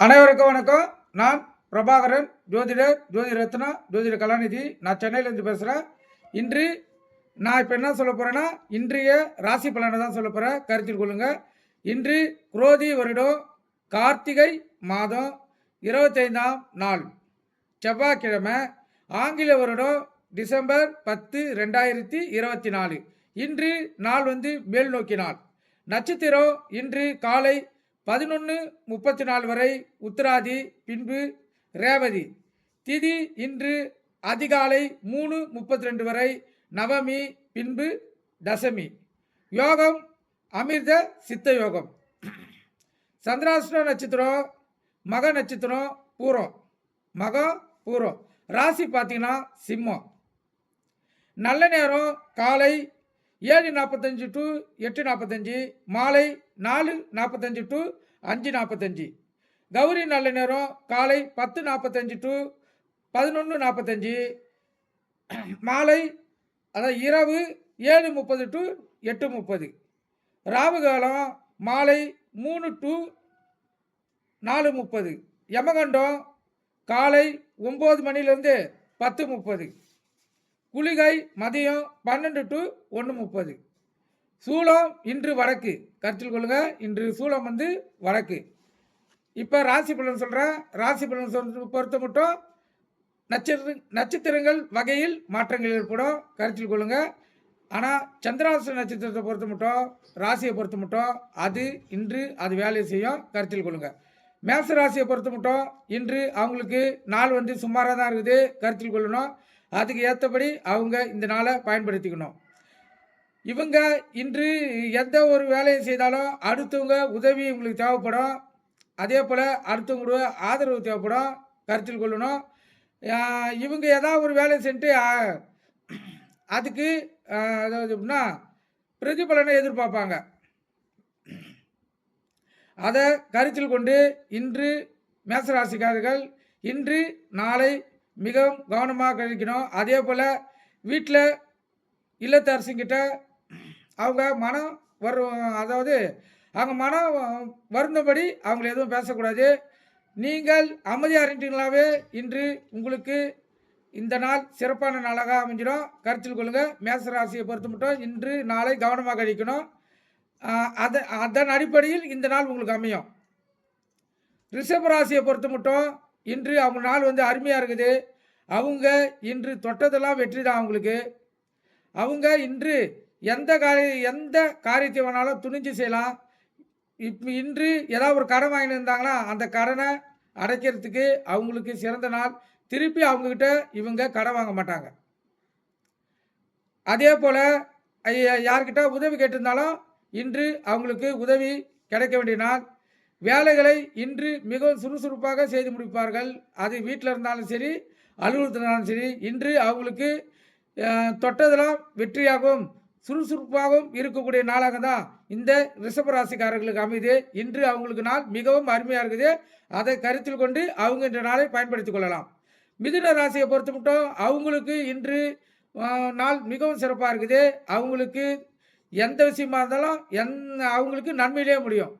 அனைவருக்கும் வணக்கம். நான் பிரபாகரன் ஜோதிடர் ஜோதி ரத்னா ஜோதிட கலாநிதி. நான் சென்னையிலேருந்து பேசுகிறேன் இன்று நான் இப்போ என்ன சொல்ல போகிறேன்னா இன்றைய ராசி பலனை தான் சொல்ல போகிறேன் கருத்தில் கொள்ளுங்கள் இன்று குரோதி வருடம் கார்த்திகை மாதம் இருபத்தைந்தாம் நாள் செவ்வாய்க்கிழமை ஆங்கில வருடம் டிசம்பர் பத்து ரெண்டாயிரத்தி இருபத்தி நாலு. இன்று நாள் வந்து மேல் நோக்கி நாள். நட்சத்திரம் இன்று காலை பதினொன்று முப்பத்தி நாலு வரை உத்திராதி பின்பு ரேவதி. திதி இன்று அதிகாலை மூணு முப்பத்தி ரெண்டு வரை நவமி பின்பு தசமி. யோகம் அமிர்த சித்த யோகம். சந்திராஷ்ட நட்சத்திரம் மக நட்சத்திரம் பூரம். மகம் பூரம். ராசி பார்த்தீங்கன்னா சிம்மம். நல்ல நேரம் காலை ஏழு நாற்பத்தஞ்சு டு எட்டு நாற்பத்தஞ்சு மாலை நாலு நாற்பத்தஞ்சு டு அஞ்சு நாற்பத்தஞ்சு கௌரி நல்ல நேரம் காலை பத்து நாற்பத்தஞ்சு டு பதினொன்று நாற்பத்தஞ்சு மாலை அதாவது இரவு ஏழு முப்பது டு எட்டு முப்பது. ராவு காலம் மாலை மூணு டு நாலு முப்பது. யமகண்டம் காலை ஒம்பது மணிலேருந்து பத்து முப்பது. குளிகை மதியம் பன்னெண்டு டு ஒன்று முப்பது. சூளம் இன்று வடக்கு. கருத்தில் கொள்ளுங்க இன்று சூளம் வந்து வடக்கு. இப்போ ராசி பலன் சொல்கிறேன் ராசி பலன் சொல் பொறுத்த மட்டும் நட்சத்திர நட்சத்திரங்கள் வகையில் மாற்றங்கள் ஏற்படும். கருத்தில் கொள்ளுங்க. ஆனால் சந்திராச நட்சத்திரத்தை பொறுத்த மட்டும் ராசியை பொறுத்த மட்டும் அது இன்று அது வேலையை செய்யும். கருத்தில் கொள்ளுங்கள் மேச ராசியை பொறுத்த மட்டும் இன்று அவங்களுக்கு நாள் வந்து சுமாராக தான் இருக்குது. கருத்தில் கொள்ளணும். அதுக்கு ஏற்றபடி அவங்க இந்த நாளை பயன்படுத்திக்கணும். இவங்க இன்று எந்த ஒரு வேலையை செய்தாலும் அடுத்தவங்க உதவி உங்களுக்கு தேவைப்படும். அதே போல் அடுத்தவங்களோட ஆதரவு தேவைப்படும். கருத்தில் கொள்ளணும். இவங்க ஏதாவது ஒரு வேலையை செஞ்சுட்டு அதுக்கு அதாவது எப்படின்னா பிரதிபலனை எதிர்பார்ப்பாங்க. அதை கருத்தில் கொண்டு இன்று மேசராசிக்காரர்கள் இன்று நாளை மிகவும் கவனமாக கழிக்கணும் அதே போல் வீட்டில் இல்லத்தரசிங்கிட்ட அவங்க மனம் வரும் அதாவது அவங்க மனம் வருந்தபடி அவங்கள எதுவும் பேசக்கூடாது. நீங்கள் அமைதியாக இருந்தீங்களாவே இன்று உங்களுக்கு இந்த நாள் சிறப்பான நாளாக அமைஞ்சிடும். கருத்தில் கொள்ளுங்கள் மேசராசியை பொறுத்து மட்டும் இன்று நாளை கவனமாக கழிக்கணும் அதை அதன் அடிப்படையில் இந்த நாள் உங்களுக்கு அமையும். ரிஷபராசியை பொறுத்து மட்டும் இன்று அவங்க நாள் வந்து அருமையாக இருக்குது. அவங்க இன்று தொட்டதெல்லாம் வெற்றி தான் அவங்களுக்கு. அவங்க இன்று எந்த காரிய எந்த காரியத்தை வேணாலும் துணிஞ்சு செய்யலாம். இப்போ இன்று ஏதாவது ஒரு கடன் வாங்கிட்டு இருந்தாங்கன்னா அந்த கடனை அடைக்கிறதுக்கு அவங்களுக்கு சிறந்த நாள். திருப்பி அவங்கக்கிட்ட இவங்க கடன் வாங்க மாட்டாங்க. அதே போல் யார்கிட்ட உதவி கேட்டிருந்தாலும் இன்று அவங்களுக்கு உதவி கிடைக்க வேண்டிய நாள். வேலைகளை இன்று மிகவும் சுறுசுறுப்பாக செய்து முடிப்பார்கள். அது வீட்டில் இருந்தாலும் சரி அலுவலகத்தில் இருந்தாலும் சரி இன்று அவங்களுக்கு தொட்டதெல்லாம் வெற்றியாகவும் சுறுசுறுப்பாகவும் இருக்கக்கூடிய நாளாக தான் இந்த ரிஷபராசிக்காரர்களுக்கு அமைது இன்று அவங்களுக்கு நாள் மிகவும் அருமையாக இருக்குது. அதை கருத்தில் கொண்டு அவங்க இந்த நாளை பயன்படுத்திக் கொள்ளலாம். மிதுன ராசியை பொறுத்து மட்டும் அவங்களுக்கு இன்று நாள் மிகவும் சிறப்பாக இருக்குது. அவங்களுக்கு எந்த விஷயமா இருந்தாலும் எந் அவங்களுக்கு நன்மையிலே முடியும்.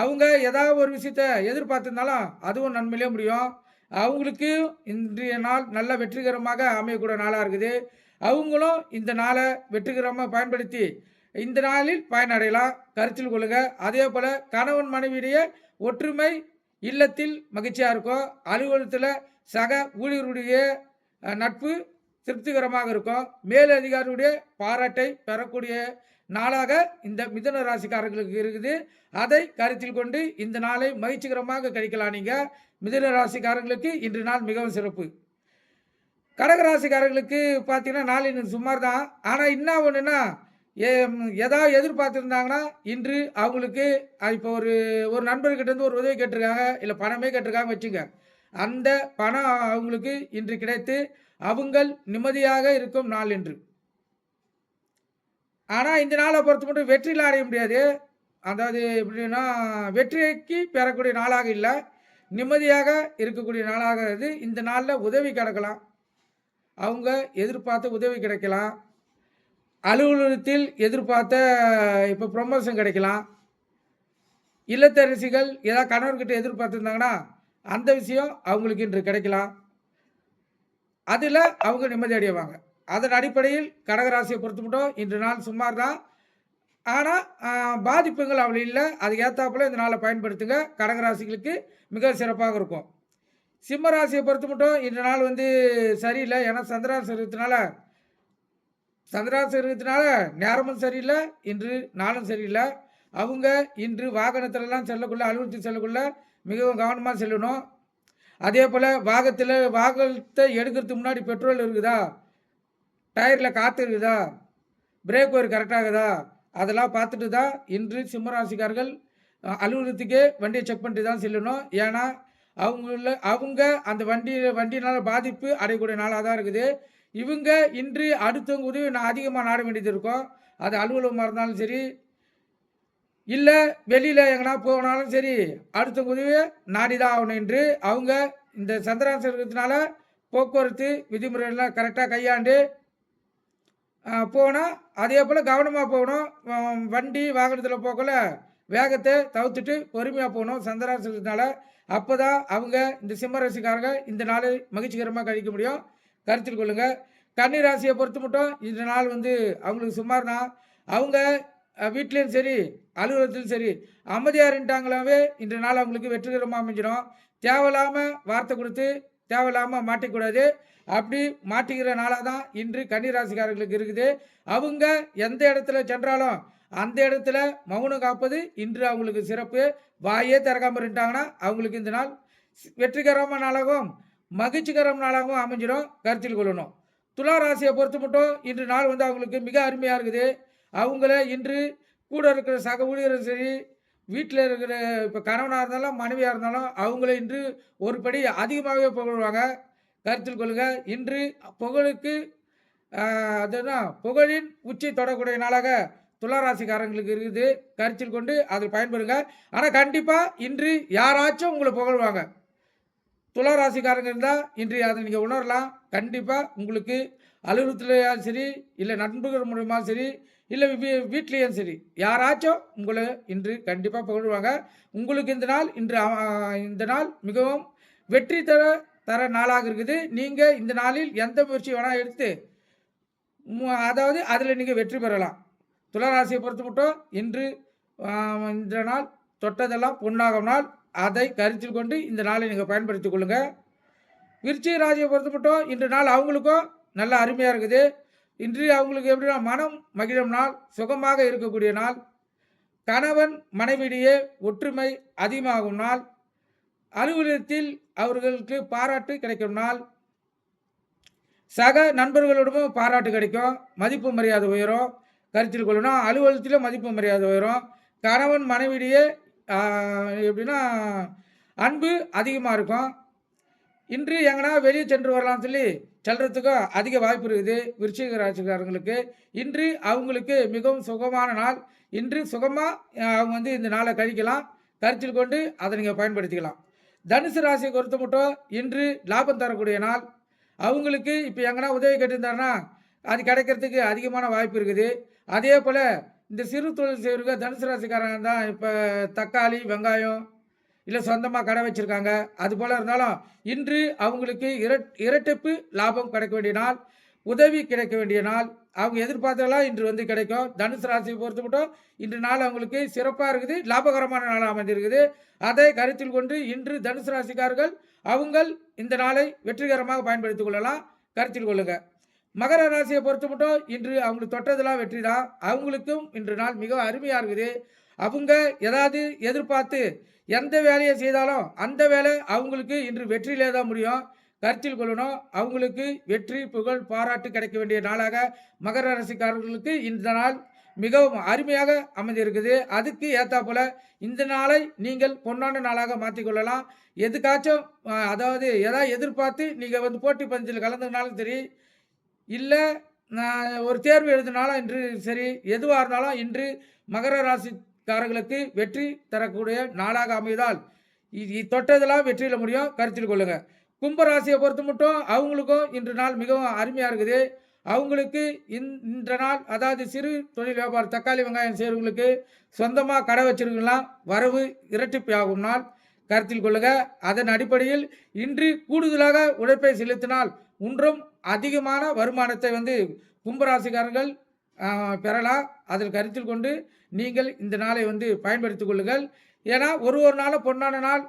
அவங்க ஏதாவது ஒரு விஷயத்த எதிர்பார்த்துருந்தாலும் அதுவும் நன்மையிலே முடியும். அவங்களுக்கு இன்றைய நாள் நல்ல வெற்றிகரமாக அமையக்கூடிய நாளாக இருக்குது. அவங்களும் இந்த நாளை வெற்றிகரமாக பயன்படுத்தி இந்த நாளில் பயனடையலாம். கருத்தில் கொள்ளுங்க. அதே போல் கணவன் மனைவியுடைய ஒற்றுமை இல்லத்தில் மகிழ்ச்சியாக இருக்கும். அலுவலகத்தில் சக ஊழியருடைய நட்பு திருப்திகரமாக இருக்கும். மேலதிகாரியுடைய பாராட்டை பெறக்கூடிய நாளாக இந்த மிதன ராசிக்காரர்களுக்கு இருக்குது. அதை கருத்தில் கொண்டு இந்த நாளை மகிழ்ச்சிகரமாக கழிக்கலாம் நீங்கள் மிதன ராசிக்காரங்களுக்கு இன்று நாள் மிகவும் சிறப்பு. கடகராசிக்காரர்களுக்கு பார்த்தீங்கன்னா நாள் இன்னும் சுமார் தான் ஆனால் என்ன ஒன்றுன்னா ஏதாவது எதிர்பார்த்துருந்தாங்கன்னா இன்று அவங்களுக்கு இப்போ ஒரு ஒரு நண்பர்கிட்ட இருந்து ஒரு உதவி கேட்டிருக்காங்க இல்லை பணமே கேட்டிருக்காங்க வச்சுங்க. அந்த பணம் அவங்களுக்கு இன்று கிடைத்து அவங்கள் நிம்மதியாக இருக்கும் நாள் என்று ஆனால் இந்த நாளை பொறுத்த மட்டும் வெற்றியில் அடைய முடியாது. அதாவது எப்படின்னா வெற்றிக்கு பெறக்கூடிய நாளாக இல்லை நிம்மதியாக இருக்கக்கூடிய நாளாக இது இந்த நாளில் உதவி கிடைக்கலாம். அவங்க எதிர்பார்த்த உதவி கிடைக்கலாம். அலுவலகத்தில் எதிர்பார்த்த இப்போ ப்ரொமோஷன் கிடைக்கலாம். இல்லத்தரசிகள் ஏதாவது கணவர்கிட்ட எதிர்பார்த்துருந்தாங்கன்னா அந்த விஷயம் அவங்களுக்கு இன்று கிடைக்கலாம். அதில் அவங்க நிம்மதி அடைவாங்க. அதன் அடிப்படையில் கடகராசியை பொறுத்து மட்டும் இன்று நாள் சுமார் தான் ஆனால் பாதிப்புகள் அவள் இல்லை. அதுக்கு ஏற்றாப்புல இந்த நாளை பயன்படுத்துங்க. கடகராசிகளுக்கு மிக சிறப்பாக இருக்கும். சிம்ம ராசியை பொறுத்து மட்டும் இன்று நாள் வந்து சரியில்லை. ஏன்னா சந்திராசி இருக்கிறதுனால சந்திராசி இருக்கிறதுனால நேரமும் சரியில்லை. இன்று நாளும் சரியில்லை. அவங்க இன்று வாகனத்திலலாம் செல்லக்குள்ள அலுவலகத்துக்கு செல்லக்குள்ள மிகவும் கவனமாக செல்லணும். அதே போல் வாகத்தில் வாகனத்தை எடுக்கிறதுக்கு முன்னாடி பெட்ரோல் இருக்குதா? டயரில் காற்று இருக்குதா பிரேக் ஒயர் கரெக்டாகுதா அதெல்லாம் பார்த்துட்டு தான் இன்று சிம்மராசிக்காரர்கள் அலுவலகத்துக்கே வண்டியை செக் பண்ணிட்டு தான் செல்லணும். ஏன்னா அவங்கள அவங்க அந்த வண்டி வண்டினால் பாதிப்பு அடையக்கூடிய நாளாக தான் இருக்குது. இவங்க இன்று அடுத்தவங்க உதவி நான் அதிகமாக நாட வேண்டியது இருக்கும். அது அலுவலகமாக இருந்தாலும் சரி இல்லை வெளியில் எங்கன்னா போனாலும் சரி அடுத்தவங்க உதவியை நாடி தான் ஆகணும் என்று அவங்க இந்த சந்திராசம் இருக்கிறதுனால போக்குவரத்து விதிமுறைகள்லாம் கரெக்டாக கையாண்டு போனால் அதே போல் கவனமாக போகணும். வண்டி வாகனத்தில் போகல. வேகத்தை தவிர்த்துட்டு பொறுமையாக போகணும். சந்திராசனத்தினால அப்போ தான் அவங்க இந்த சிம்மராசிக்காரங்க இந்த நாளை மகிழ்ச்சிகரமாக கழிக்க முடியும். கருத்தில் கொள்ளுங்கள் கன்னி ராசியை பொறுத்து மட்டும் இந்த நாள் வந்து அவங்களுக்கு சுமார் தான் அவங்க வீட்லேயும் சரி அலுவலகத்திலும் சரி அமைதியாக இருந்துட்டாங்களாவே இன்ற நாள் அவங்களுக்கு வெற்றிகரமாக அமைஞ்சிடும். தேவையில்லாமல் வார்த்தை கொடுத்து தேவையில்லாமல் மாட்டிக்கூடாது. அப்படி மாட்டிக்கிற நாளாக தான் இன்று கன்னிராசிக்காரர்களுக்கு இருக்குது. அவங்க எந்த இடத்துல சென்றாலும் அந்த இடத்துல மௌனம் காப்பது இன்று அவங்களுக்கு சிறப்பு. வாயே திறக்காமல் இருந்துட்டாங்கன்னா அவங்களுக்கு இந்த நாள் வெற்றிகரமான நாளாகவும் மகிழ்ச்சிகரமான நாளாகவும் அமைஞ்சிடும். கருத்தில் கொள்ளணும். துலா ராசியை பொறுத்து மட்டும் இன்று நாள் வந்து அவங்களுக்கு மிக அருமையாக இருக்குது. அவங்கள இன்று கூட இருக்கிற சக ஊழியரும் சரி வீட்டில் இருக்கிற இப்போ கணவனாக இருந்தாலும் மனைவியாக இருந்தாலும் அவங்கள இன்று ஒரு படி அதிகமாகவே புகழ்வாங்க. கருத்தில் கொள்க. இன்று புகழுக்கு அதுதான் புகழின் உச்சி தொடக்கூடிய நாளாக துளாராசிக்காரங்களுக்கு இருக்குது. கருத்தில் கொண்டு அதில் பயன்படுங்க. ஆனால் கண்டிப்பாக இன்று யாராச்சும் உங்களை புகழ்வாங்க. துளாராசிக்காரங்க இருந்தால் இன்று அதை நீங்கள் உணரலாம். கண்டிப்பாக உங்களுக்கு அலுவலகத்துலையும் சரி இல்லை நண்பர்கள் மூலமா சரி இல்லை வீ வீட்லேயும் சரி யாராச்சும் உங்களை இன்று கண்டிப்பாக புகழ்வாங்க. உங்களுக்கு இந்த நாள் இன்று இந்த நாள் மிகவும் வெற்றி தர தர நாளாக இருக்குது. நீங்கள் இந்த நாளில் எந்த முயற்சி வேணால் எடுத்து அதாவது அதில் நீங்கள் வெற்றி பெறலாம். துளராசியை பொறுத்து மட்டும் இன்று இந்த நாள் தொட்டதெல்லாம் பொன்னாகும் நாள் அதை கருத்தில் கொண்டு இந்த நாளை நீங்கள் பயன்படுத்தி கொள்ளுங்கள் விருச்சிக ராசியை பொறுத்து மட்டும் இன்று நாள் அவங்களுக்கும் நல்ல அருமையாக இருக்குது. இன்று அவங்களுக்கு எப்படின்னா மனம் மகிழும் நாள் சுகமாக இருக்கக்கூடிய நாள். கணவன் மனைவியிடையே ஒற்றுமை அதிகமாகும் நாள். அலுவலகத்தில் அவர்களுக்கு பாராட்டு கிடைக்கும். நாள் சக நண்பர்களிடமும் பாராட்டு கிடைக்கும். மதிப்பு மரியாதை உயரும். கருத்தில் கொள்ளணும் அலுவலகத்திலும் மதிப்பு மரியாதை உயரும். கணவன் மனைவியிடையே எப்படின்னா அன்பு அதிகமாக இருக்கும். இன்று எங்கன்னா வெளியே சென்று வரலாம்னு சொல்லி செல்றதுக்கும் அதிக வாய்ப்பு இருக்குது. விருச்சிக ராசிக்காரங்களுக்கு இன்று அவங்களுக்கு மிகவும் சுகமான நாள். இன்று சுகமாக அவங்க வந்து இந்த நாளை கழிக்கலாம். கருத்தில் கொண்டு அதை நீங்கள் பயன்படுத்திக்கலாம். தனுசு ராசியை பொறுத்த மட்டும் இன்று லாபம் தரக்கூடிய நாள். அவங்களுக்கு இப்போ எங்கன்னா உதவி கேட்டிருந்தாருன்னா அது கிடைக்கிறதுக்கு அதிகமான வாய்ப்பு இருக்குது. அதே போல் இந்த சிறு தொழில் செய்கிறவங்க தனுசு ராசிக்காரங்க தான் இப்போ தக்காளி வெங்காயம் இல்லை சொந்தமாக கடை வச்சுருக்காங்க. அது போல் இருந்தாலும் இன்று அவங்களுக்கு இரட் இரட்டிப்பு லாபம் கிடைக்க வேண்டிய நாள் உதவி கிடைக்க வேண்டிய நாள். அவங்க எதிர்பார்த்ததெல்லாம் இன்று வந்து கிடைக்கும். தனுசு ராசியை பொறுத்து மட்டும் இன்று நாள் அவங்களுக்கு சிறப்பாக இருக்குது. லாபகரமான நாளாக அமைந்திருக்குது. அதை கருத்தில் கொண்டு இன்று தனுசு ராசிக்காரர்கள் அவங்கள் இந்த நாளை வெற்றிகரமாக பயன்படுத்திக் கொள்ளலாம். கருத்தில் கொள்ளுங்கள் மகர ராசியை பொறுத்து மட்டும் இன்று அவங்களுக்கு தொட்டதெல்லாம் வெற்றி தான் அவங்களுக்கும் இன்று நாள் மிக அருமையாக இருக்குது. அவங்க ஏதாவது எதிர்பார்த்து எந்த வேலையை செய்தாலும் அந்த வேலை அவங்களுக்கு இன்று வெற்றியிலே தான் முடியும். கருத்தில் கொள்ளணும். அவங்களுக்கு வெற்றி புகழ் பாராட்டு கிடைக்க வேண்டிய நாளாக மகர ராசிக்காரர்களுக்கு இந்த நாள் மிகவும் அருமையாக அமைந்திருக்குது. அதுக்கு ஏத்தாப்புல இந்த நாளை நீங்கள் பொன்னான நாளாக மாற்றிக்கொள்ளலாம். எதுக்காச்சும் அதாவது எதாவது எதிர்பார்த்து நீங்கள் வந்து போட்டி பந்தியில் கலந்துனாலும் சரி இல்லை நான் ஒரு தேர்வு எழுதினாலும் இன்று சரி எதுவாக இருந்தாலும் இன்று மகர ராசிக்காரர்களுக்கு வெற்றி தரக்கூடிய நாளாக அமைதால் இது தொட்டதெல்லாம் வெற்றியில் முடியும். கருத்தில் கொள்ளுங்கள் கும்பராசியை பொறுத்து பொறுத்த மட்டும் அவங்களுக்கும் இன்று நாள் மிகவும் அருமையாக இருக்குது. அவங்களுக்கு இன்ற நாள் அதாவது சிறு தொழில் வியாபாரம் தக்காளி வெங்காயம் செய்கிறவங்களுக்கு சொந்தமாக கடை வச்சிருக்கலாம் வரவு இரட்டிப்பு ஆகும் நாள். கருத்தில் கொள்ளுக அதன் அடிப்படையில் இன்று கூடுதலாக உழைப்பை செலுத்தினால் ஒன்றும் அதிகமான வருமானத்தை வந்து கும்பராசிக்காரர்கள் பெறலாம். அதில் கருத்தில் கொண்டு நீங்கள் இந்த நாளை வந்து பயன்படுத்திக் கொள்ளுங்கள். ஏன்னா ஒரு ஒரு நாளும் பொன்னான நாள்.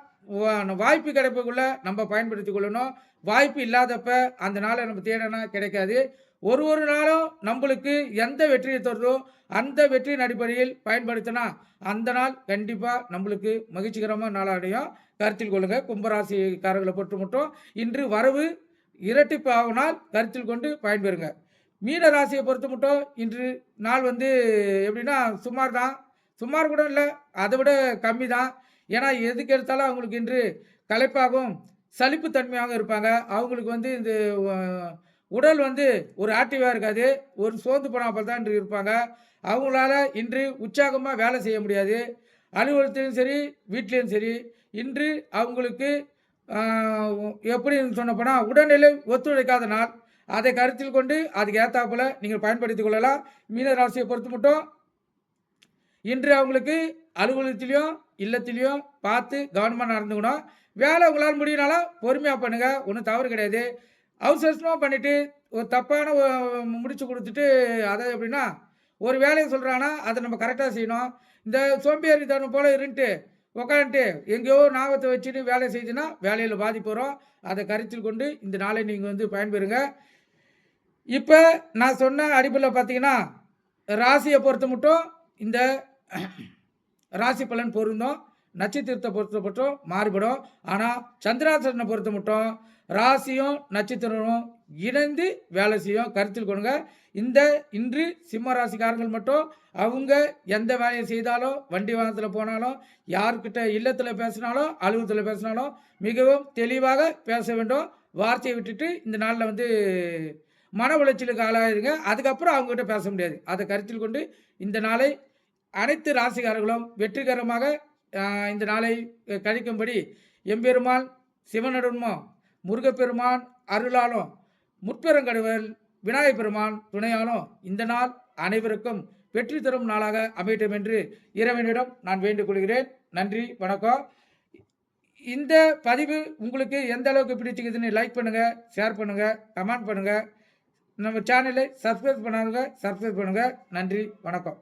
வாய்ப்பு கிடைப்பக்குள்ள நம்ம பயன்படுத்தி கொள்ளணும். வாய்ப்பு இல்லாதப்ப அந்த நாளை நம்ம தேடனா கிடைக்காது. ஒரு ஒரு நாளும் நம்மளுக்கு எந்த வெற்றியை தருதோ அந்த வெற்றியின் அடிப்படையில் பயன்படுத்தினா அந்த நாள் கண்டிப்பாக நம்மளுக்கு மகிழ்ச்சிகரமாக நாளாடையும் கருத்தில் கொள்ளுங்கள் கும்பராசிக்காரர்களை பொறுத்து மட்டும் இன்று வரவு இரட்டிப்பு ஆகினால் நாள் கருத்தில் கொண்டு பயன்பெறுங்க. மீன ராசியை பொறுத்து மட்டும் இன்று நாள் வந்து எப்படின்னா சுமார் தான். சுமார் கூட இல்லை. அதை விட கம்மி தான். ஏன்னா எதுக்கு எடுத்தாலும் அவங்களுக்கு இன்று களைப்பாகவும் சலிப்புத்தன்மையாக இருப்பாங்க. அவங்களுக்கு வந்து இந்த உடல் வந்து ஒரு ஆக்டிவாக இருக்காது. ஒரு சோர்ந்து போனால் தான் இன்று இருப்பாங்க. அவங்களால இன்று உற்சாகமாக வேலை செய்ய முடியாது. அலுவலகத்திலும் சரி வீட்லேயும் சரி இன்று அவங்களுக்கு எப்படி எப்படின்னு சொன்னப்போனால் உடல்நிலை ஒத்துழைக்காத நாள். அதை கருத்தில் கொண்டு அதுக்கு ஏற்றாப்புல நீங்கள் பயன்படுத்தி கொள்ளலாம். மீனராசியை பொறுத்து மட்டும் இன்று அவங்களுக்கு அலுவலகத்திலையும் இல்லத்திலையும் பார்த்து கவனமாக நடந்துக்கணும். வேலை உங்களால் முடியினாலும் பொறுமையாக பண்ணுங்கள் ஒன்றும் தவறு கிடையாது. அவசரமாக பண்ணிவிட்டு ஒரு தப்பான முடிச்சு கொடுத்துட்டு அதை எப்படின்னா ஒரு வேலையை சொல்கிறாங்கன்னா அதை நம்ம கரெக்டாக செய்யணும். இந்த சோம்பேறித்தனம் போல் இருந்துட்டு உக்காந்துட்டு எங்கேயோ நாகத்தை வச்சுட்டு வேலை செய்துன்னா வேலையில் பாதிப்பு வரும். அதை கருத்தில் கொண்டு இந்த நாளை நீங்கள் வந்து பயன்பெறுங்க. இப்போ நான் சொன்ன அடிப்படையில் பார்த்தீங்கன்னா ராசியை பொறுத்த மட்டும் இந்த ராசி பலன் பொருந்தும். நட்சத்திரத்தை பொறுத்த மட்டும் மாறுபடும். ஆனால் சந்திராசனை பொறுத்த மட்டும் ராசியும் நட்சத்திரமும் இணைந்து வேலை செய்யும். கருத்தில் கொள்ளுங்க. இந்த இன்று சிம்ம ராசிக்காரங்கள் மட்டும் அவங்க எந்த வேலையை செய்தாலும் வண்டி வாகனத்தில் போனாலும் யார்கிட்ட இல்லத்தில் பேசினாலும் அலுவலகத்தில் பேசினாலும் மிகவும் தெளிவாக பேச வேண்டும். வார்த்தையை விட்டுட்டு இந்த நாளில் வந்து மன உளைச்சலுக்கு ஆளாயிருங்க. அதுக்கப்புறம் அவங்ககிட்ட பேச முடியாது. அதை கருத்தில் கொண்டு இந்த நாளை அனைத்து ராசிக்காரர்களும் வெற்றிகரமாக இந்த நாளை கழிக்கும்படி எம்பெருமான் சிவனடுமோ முருகப்பெருமான் அருளாலும் முற்பெருங்கடவுள் விநாயகப் பெருமான் துணையாலும் இந்த நாள் அனைவருக்கும் வெற்றி தரும் நாளாக அமையட்டும் என்று இறைவனிடம் நான் வேண்டிக் கொள்கிறேன். நன்றி வணக்கம். இந்த பதிவு உங்களுக்கு எந்த அளவுக்கு பிடிச்சிக்குதுன்னு லைக் பண்ணுங்கள் ஷேர் பண்ணுங்கள் கமெண்ட் பண்ணுங்கள் நம்ம சேனலை சப்ஸ்கிரைப் பண்ணாதவங்க சப்ஸ்கிரைப் பண்ணுங்கள் நன்றி வணக்கம்.